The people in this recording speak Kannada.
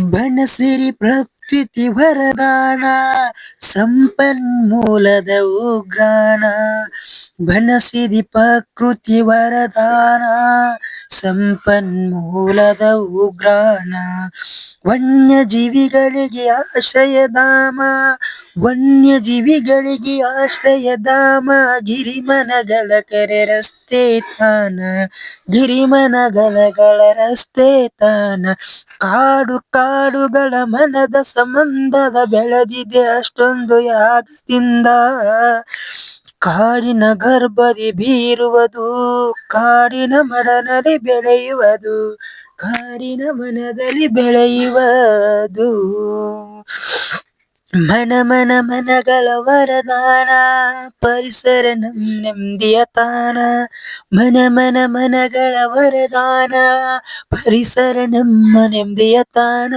ಬನಸಿರಿ ಪ್ರಕೃತಿ ವರದಾನ ಸಂಪನ್ಮೂಲದ ಉಗ್ರಾಣ. ಬಣಸಿರಿ ಪ್ರಕೃತಿ ವರದಾನ ಸಂಪನ್ಮೂಲದ ಉಗ್ರಾಣ. ವನ್ಯಜೀವಿಗಳಿಗೆ ಆಶ್ರಯಧಾಮ ವನ್ಯಜೀವಿಗಳಿಗೆ ಆಶ್ರಯಧಾಮ ಗಿರಿಮನಗಳ ಕರೆ ರಸ್ತೆ ತಾನ ಗಿರಿಮನಗಳ ರಸ್ತೆ ತಾನ ಕಾಡು ಕಾಡುಗಳ ಮನದ ಸಂಬಂಧದ ಬೆಳೆದಿದೆ ಅಷ್ಟೊಂದು ಯಾಗದಿಂದ. ಕಾಡಿನ ಗರ್ಭದಿ ಬೀರುವುದು, ಕಾಡಿನ ಮಡನಲ್ಲಿ ಬೆಳೆಯುವುದು, ಕಾಡಿನ ಮನದಲ್ಲಿ ಬೆಳೆಯುವುದು. ಮನ ಮನ ಮನಗಳ ವರದಾನ ಪರಿಸರ ನಮ್ ನೆಮ್ಮದಿಯ ತಾಣ ಮನ ಮನ ಮನಗಳ ವರದಾನ ಪರಿಸರ ನಮ್ಮ ನೆಮ್ಮದಿಯ ತಾಣ